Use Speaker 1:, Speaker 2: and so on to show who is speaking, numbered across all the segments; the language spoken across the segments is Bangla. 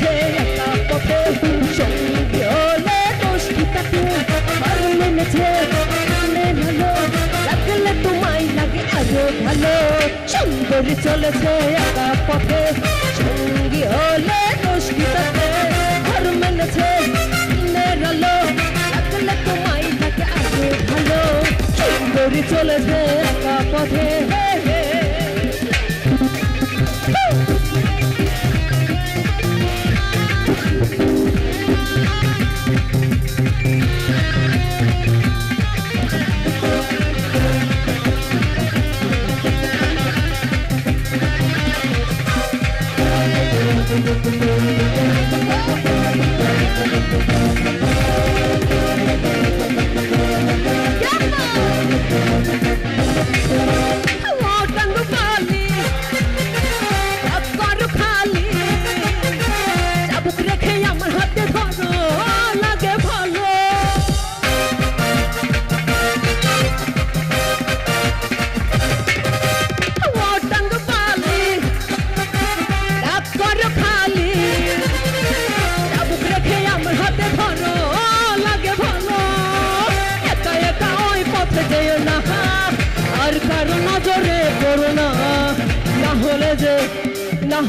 Speaker 1: যে একটা পথে সঙ্গে হলে দোষ কি তাকে ভালো লেগেছে মনে ভালো লাগলে তোমায় লাগে আরও ভালো সুন্দর চলেছে একা পথে সঙ্গী হলে দোষ কি তাকে ঘর মেলেছে মনের আলো লাগলে তোমায় লাগে আরও ভালো সুন্দর চলেছে, একা পথে।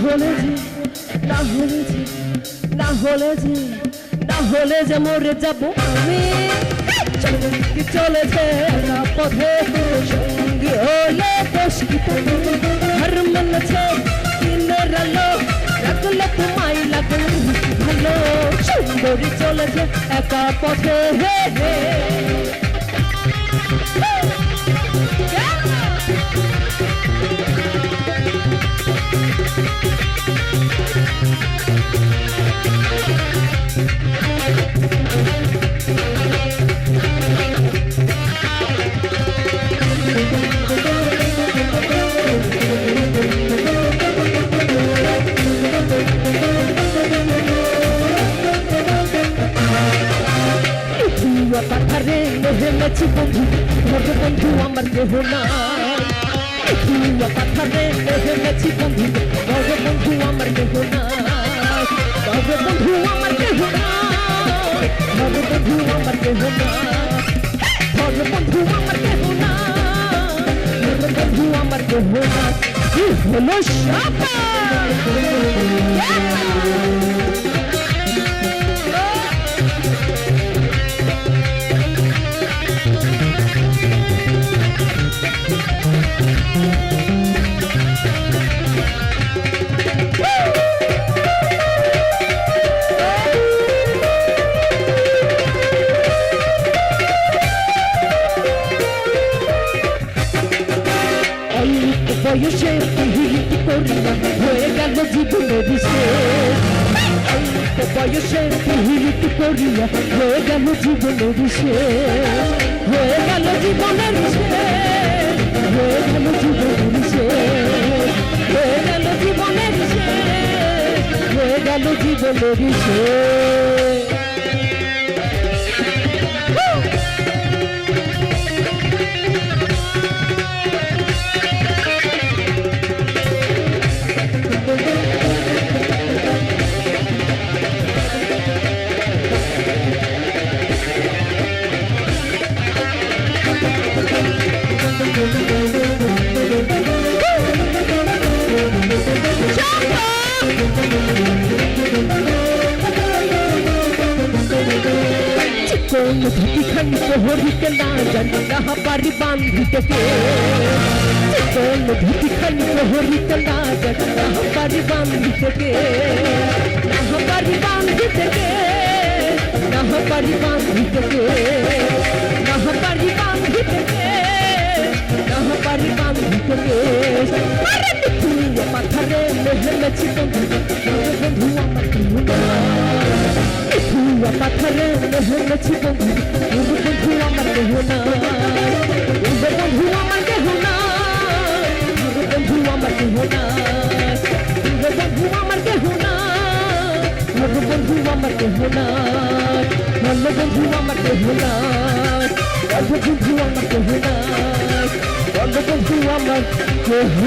Speaker 1: হলে যে না হলে যে না হলে যে না হলে যে মরে যাব আমি। চলে চলেছে একা পথে সঙ্গী হলে দোষ কি তবে হার ভালো। সুন্দরী চলেছে একা পথে। হে হে। নেমেছি বন্ধু তোর বন্ধু আমার কেহ না তুইয়া পাথারে নেমেছি বন্ধু তোর বন্ধু আমার কেহ না তোর বন্ধু আমার কেহ না তোর বন্ধু আমার কেহ না তোর বন্ধু আমার কেহ না তোর বন্ধু আমার কেহ না হলো সাপা? বয়সে পিহিত করিয়া হয়ে গেল জীবনের শেষ অল্প বয়সে পিহিত করিয়া হয়ে গেল জীবনের শেষ হয়ে গেল জীবনের শেষ হয়ে গেল জীবনের শেষ হয়ে গেল জীবনের শেষ হয়ে গেল জীবনের শেষ প্রহরিতে না জানি না পারি বান্ধিতে কে কোন ধুতি খানি প্রহরিতে না জানি না পারি বান্ধিতে কে না পারি বান্ধিতে কে না পারি বান্ধিতে কে না পারি বান্ধিতে কে না পারি বান্ধিতে কে আরে তুই পাথারে মেহেমেছি বন্ধু বন্ধু আমার তুয়া পাথরে মেহেমেছি বন্ধু বন্ধু আমার কেহ না বন্ধু আমার কেহ না বন্ধু আমার কেহ না বন্ধু আমার কেহ না বন্ধু আমার কেহ না বন্ধু আমার কেহ না বন্ধু আমার কেহ না বন্ধু আমার কেহ